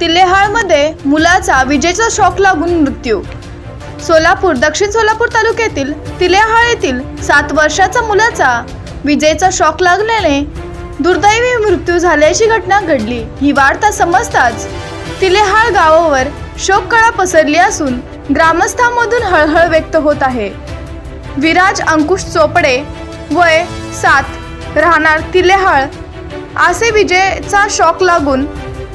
तिलेहाळमध्ये मुलाचा विजेचा शॉक लागून मृत्यू. सोलापूर दक्षिण सोलापूर तालुक्यातील तिलेहाळ येथील सात वर्षाचा मुलाचा विजेचा शॉक लागल्याने दुर्दैवी मृत्यू झाल्याची घटना घडली. ही वार्ता समजताच तिलेहाळ गावावर शोककळा पसरली असून ग्रामस्थांमधून हळहळ व्यक्त होत आहे. विराज अंकुश चोपडे वय सात राहणार तिलेहाळ असे विजेचा शॉक लागून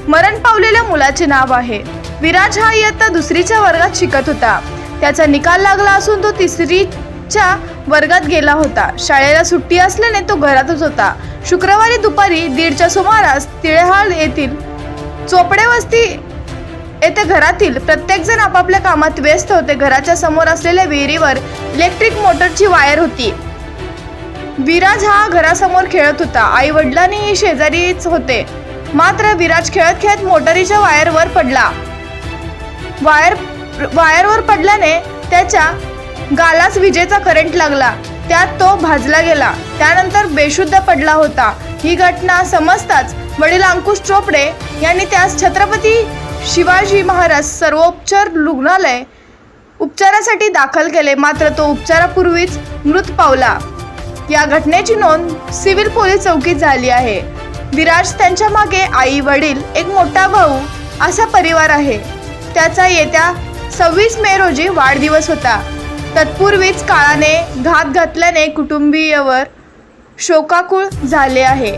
मरण पावलेल्या मुलाचे नाव आहे. विराज हा इयत्ता दुसरीच्या वर्गात शिकत होता. त्याचा निकाल लागला असून तो तिसरीच्या वर्गात गेला होता. शाळेला सुट्टी असल्याने तो घरातच होता. शुक्रवारी दुपारी दीडच्या सुमारास तिळेहाळ येथील चोपडे वस्ती येथे घरातील प्रत्येकजण आपापल्या कामात व्यस्त होते. घराच्या समोर असलेल्या विहिरीवर इलेक्ट्रिक मोटरची वायर होती. विराज हा घरासमोर खेळत होता. आई वडिलांनीही शेजारीच होते. मात्र विराज खेळत खेळत मोटरीच्या वायरवर पडला. वायर वायरवर पडल्याने त्याच्या गालास विजेचा करंट लागला. त्यात तो भाजला गेला. त्यानंतर बेशुद्ध पडला होता. ही घटना समजताच वडील अंकुश चोपडे यांनी त्यास छत्रपती शिवाजी महाराज सर्वोपचार रुग्णालय उपचारासाठी दाखल केले. मात्र तो उपचारापूर्वीच मृत पावला. या घटनेची नोंद सिव्हिल पोलीस चौकीत झाली आहे. विराज त्यांच्या मागे आई वडील एक मोठा भाऊ असा परिवार आहे. त्याचा येत्या सव्वीस मे रोजी वाढदिवस होता. तत्पूर्वीच काळाने घात घातल्याने कुटुंबीयवर शोकाकुळ झाले आहे.